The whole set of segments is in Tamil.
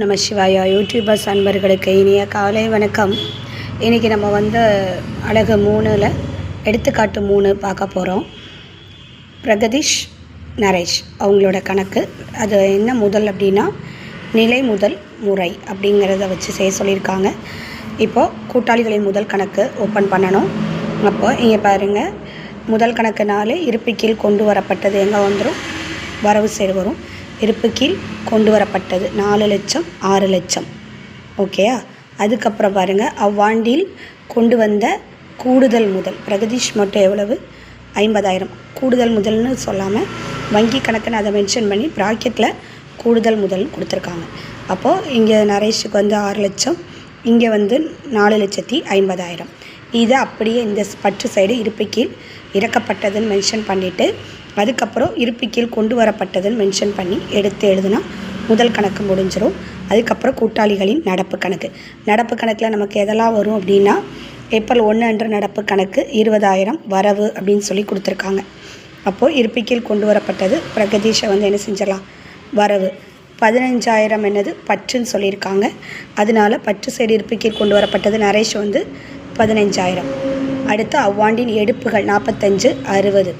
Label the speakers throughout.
Speaker 1: நம்ம சிவாயா. யூடியூபர்ஸ் அன்பர்களுக்கு இனிய காலை வணக்கம். இன்றைக்கி நம்ம வந்து அழகு மூணில் எடுத்துக்காட்டு மூணு பார்க்க போகிறோம் பிரகதீஷ் நரேஷ் அவங்களோட கணக்கு. அது என்ன முதல் அப்படின்னா நிலை முதல் முறை அப்படிங்கிறத வச்சு செய்ய சொல்லியிருக்காங்க. இப்போது கூட்டாளிகளின் முதல் கணக்கு ஓப்பன் பண்ணணும். அப்போ இங்கே பாருங்கள் முதல் கணக்கு நாலு இருப்பு கீழ் கொண்டு வரப்பட்டது எங்கே வந்துடும் வரவு சைடு வரும். இருப்பு கீழ் கொண்டு வரப்பட்டது நாலு லட்சம் ஆறு லட்சம். ஓகேயா அதுக்கப்புறம் பாருங்கள் அவ்வாண்டில் கொண்டு வந்த கூடுதல் முதல். பிரகதீஷ் மட்டும் எவ்வளவு? ஐம்பதாயிரம். கூடுதல் முதல்னு சொல்லாமல் வங்கி கணக்குன்னு அதை மென்ஷன் பண்ணி ப்ராக்கெட்டில் கூடுதல் முதல்னு கொடுத்துருக்காங்க. அப்போது இங்கே நரேஷுக்கு வந்து ஆறு லட்சம் இங்கே வந்து நாலு லட்சத்தி ஐம்பதாயிரம். இதை அப்படியே இந்த பற்று சைடு இருப்பு கீழ் இறக்கப்பட்டதுன்னு மென்ஷன் பண்ணிவிட்டு அதுக்கப்புறம் இருப்பு கீழ் கொண்டு வரப்பட்டதுன்னு மென்ஷன் பண்ணி எடுத்து எழுதுனா முதல் கணக்கு முடிஞ்சிடும் அதுக்கப்புறம் கூட்டாளிகளின் நடப்பு கணக்கு. நடப்பு கணக்கில் நமக்கு எதெல்லாம் வரும் அப்படின்னா ஏப்ரல் ஒன்று அன்று நடப்பு கணக்கு இருபதாயிரம் வரவு அப்படின்னு சொல்லி கொடுத்துருக்காங்க. அப்போது இருப்பு கீழ் கொண்டு வரப்பட்டது பிரகதீஷை வந்து என்ன செஞ்சிடலாம்? வரவு. பதினஞ்சாயிரம் என்னது? பற்றுன்னு சொல்லியிருக்காங்க. அதனால பற்று சைடு இருப்பு கீழ் கொண்டு வரப்பட்டது நரேஷ் வந்து பதினஞ்சாயிரம். அடுத்து அவ்வாண்டின் எடுப்புகள் நாற்பத்தஞ்சு அறுபது.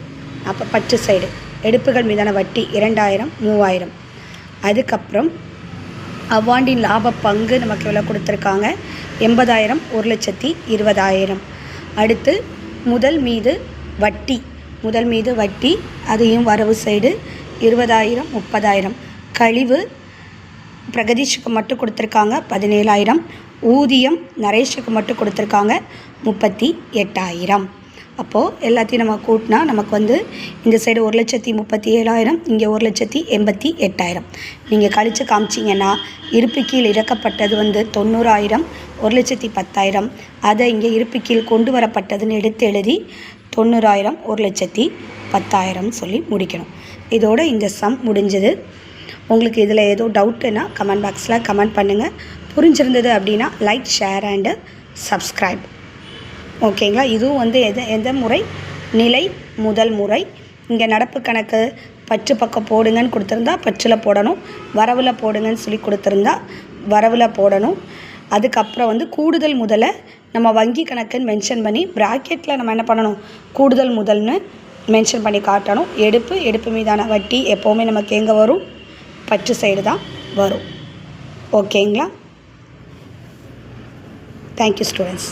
Speaker 1: அப்போ பற்று சைடு எடுப்புகள் மீதான வட்டி இரண்டாயிரம் மூவாயிரம். அதுக்கப்புறம் அவ்வாண்டின் லாப பங்கு நமக்கு எவ்வளோ கொடுத்துருக்காங்க? எண்பதாயிரம் ஒரு லட்சத்தி இருபதாயிரம். அடுத்து முதல் மீது வட்டி. முதல் மீது வட்டி அதையும் வரவு சைடு இருபதாயிரம் முப்பதாயிரம். கழிவு பிரகதீஷுக்கு மட்டும் கொடுத்துருக்காங்க பதினேழாயிரம். ஊதியம் நரேஷுக்கு மட்டும் கொடுத்துருக்காங்க முப்பத்தி எட்டாயிரம். அப்போது எல்லாத்தையும் நம்ம கூட்டினா நமக்கு வந்து இந்த சைடு ஒரு லட்சத்தி முப்பத்தி ஏழாயிரம் இங்கே ஒரு லட்சத்தி எண்பத்தி எட்டாயிரம். நீங்கள் கழித்து காமிச்சிங்கன்னா இருப்பு கீழ் இறக்கப்பட்டது வந்து தொண்ணூறாயிரம் ஒரு லட்சத்தி பத்தாயிரம். அதை இங்கே இருப்பு கீழ் கொண்டு வரப்பட்டதுன்னு எடுத்து எழுதி தொண்ணூறாயிரம் ஒரு லட்சத்தி பத்தாயிரம் சொல்லி முடிக்கணும். இதோட இந்த சம் முடிஞ்சது. உங்களுக்கு இதில் ஏதோ டவுட்டுன்னா கமெண்ட் பாக்ஸில் கமெண்ட் பண்ணுங்கள் புரிஞ்சிருந்தது அப்படின்னா லைக் ஷேர் அண்டு சப்ஸ்கிரைப் ஓகேங்களா? இதுவும் வந்து எது எந்த முறை? நிலை முதல் முறை. இங்கே நடப்பு கணக்கு பற்று பக்கம் போடுங்கன்னு கொடுத்துருந்தா பற்றில் போடணும். வரவில் போடுங்கன்னு சொல்லி கொடுத்துருந்தா வரவில் போடணும். அதுக்கப்புறம் வந்து கூடுதல் முதலை நம்ம வங்கி கணக்குன்னு மென்ஷன் பண்ணி ப்ராக்கெட்டில் நம்ம என்ன பண்ணணும்? கூடுதல் முதல்னு மென்ஷன் பண்ணி காட்டணும். எடுப்பு எடுப்பு மீதான வட்டி எப்போவுமே நமக்கு எங்கே வரும்? பற்று சைடு தான் வரும். ஓகேங்களா? Thank you students